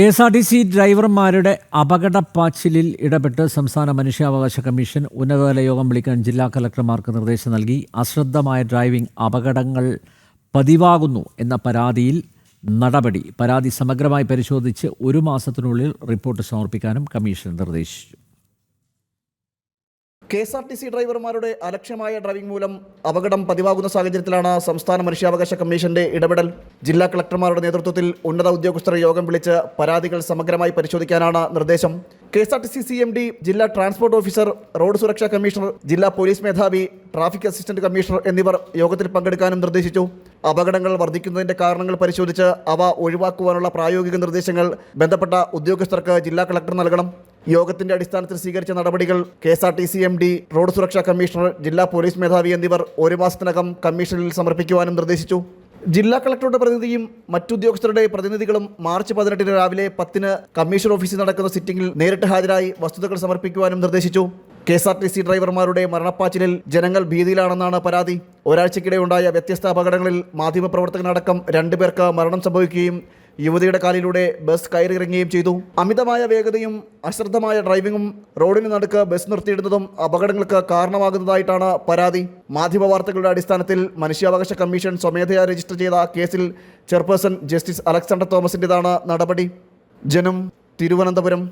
K S R T C ഡ്രൈവർമാരുടെ അപകടപ്പാച്ചിലിൽ ഇടപെട്ട് സംസ്ഥാന മനുഷ്യാവകാശ കമ്മീഷൻ ഉന്നതതല യോഗം വിളിക്കാൻ ജില്ലാ കലക്ടർമാർക്ക് നിർദ്ദേശം നൽകി. അശ്രദ്ധമായ ഡ്രൈവിംഗ് അപകടങ്ങൾ പതിവാകുന്നു എന്ന പരാതിയിൽ നടപടി. പരാതി സമഗ്രമായി പരിശോധിച്ച് ഒരു മാസത്തിനുള്ളിൽ റിപ്പോർട്ട് സമർപ്പിക്കാനും കമ്മീഷൻ നിർദ്ദേശിച്ചു. K S R T C ഡ്രൈവർമാരുടെ അലക്ഷ്യമായ ഡ്രൈവിംഗ് മൂലം അപകടം പതിവാകുന്ന സാഹചര്യത്തിലാണ് സംസ്ഥാന മനുഷ്യാവകാശ കമ്മീഷന്റെ ഇടപെടൽ. ജില്ലാ കളക്ടർമാരുടെ നേതൃത്വത്തിൽ ഉന്നത ഉദ്യോഗസ്ഥരെ യോഗം വിളിച്ച് പരാതികൾ സമഗ്രമായി പരിശോധിക്കാനാണ് നിർദ്ദേശം. K S R T C C M D ജില്ലാ ട്രാൻസ്പോർട്ട് ഓഫീസർ റോഡ് സുരക്ഷാ കമ്മീഷണർ ജില്ലാ പോലീസ് മേധാവി ട്രാഫിക് അസിസ്റ്റന്റ് കമ്മീഷണർ എന്നിവർ യോഗത്തിൽ പങ്കെടുക്കാനും നിർദ്ദേശിച്ചു. അപകടങ്ങൾ വർദ്ധിക്കുന്നതിന്റെ കാരണങ്ങൾ പരിശോധിച്ച് അവ ഒഴിവാക്കുവാനുള്ള പ്രായോഗിക നിർദ്ദേശങ്ങൾ ബന്ധപ്പെട്ട ഉദ്യോഗസ്ഥർക്ക് ജില്ലാ കളക്ടർ നൽകണം. യോഗത്തിന്റെ അടിസ്ഥാനത്തിൽ സ്വീകരിച്ച നടപടികൾ K S R T C M D road സുരക്ഷാ കമ്മീഷണർ ജില്ലാ പോലീസ് മേധാവി എന്നിവർ ഒരു മാസത്തിനകം കമ്മീഷനിൽ സമർപ്പിക്കുവാനും നിർദ്ദേശിച്ചു. ജില്ലാ കളക്ടറുടെ പ്രതിനിധിയും മറ്റുദ്യോഗസ്ഥരുടെ പ്രതിനിധികളും മാർച്ച് പതിനെട്ടിന് രാവിലെ പത്തിന് കമ്മീഷൻ ഓഫീസിൽ നടക്കുന്ന സിറ്റിംഗിൽ നേരിട്ട് ഹാജരായി വസ്തുതകൾ സമർപ്പിക്കുവാനും നിർദ്ദേശിച്ചു. K S R T C ഡ്രൈവർമാരുടെ മരണപ്പാച്ചിലിൽ ജനങ്ങൾ ഭീതിയിലാണെന്നാണ് പരാതി. ഒരാഴ്ചക്കിടെ ഉണ്ടായ വ്യത്യസ്ത അപകടങ്ങളിൽ മാധ്യമപ്രവർത്തകനടക്കം രണ്ടുപേർക്ക് മരണം സംഭവിക്കുകയും യുവതിയുടെ കാലിലൂടെ ബസ് കയറിയിറങ്ങുകയും ചെയ്തു. അമിതമായ വേഗതയും അശ്രദ്ധമായ ഡ്രൈവിംഗും റോഡിന് നടുക്ക് ബസ് നിർത്തിയിടുന്നതും അപകടങ്ങൾക്ക് കാരണമാകുന്നതായിട്ടാണ് പരാതി. മാധ്യമ വാർത്തകളുടെ അടിസ്ഥാനത്തിൽ മനുഷ്യാവകാശ കമ്മീഷൻ സ്വമേധയാ രജിസ്റ്റർ ചെയ്ത കേസിൽ ചെയർപേഴ്സൺ ജസ്റ്റിസ് അലക്സാണ്ടർ തോമസിന്റെതാണ് നടപടി. ജനം തിരുവനന്തപുരം.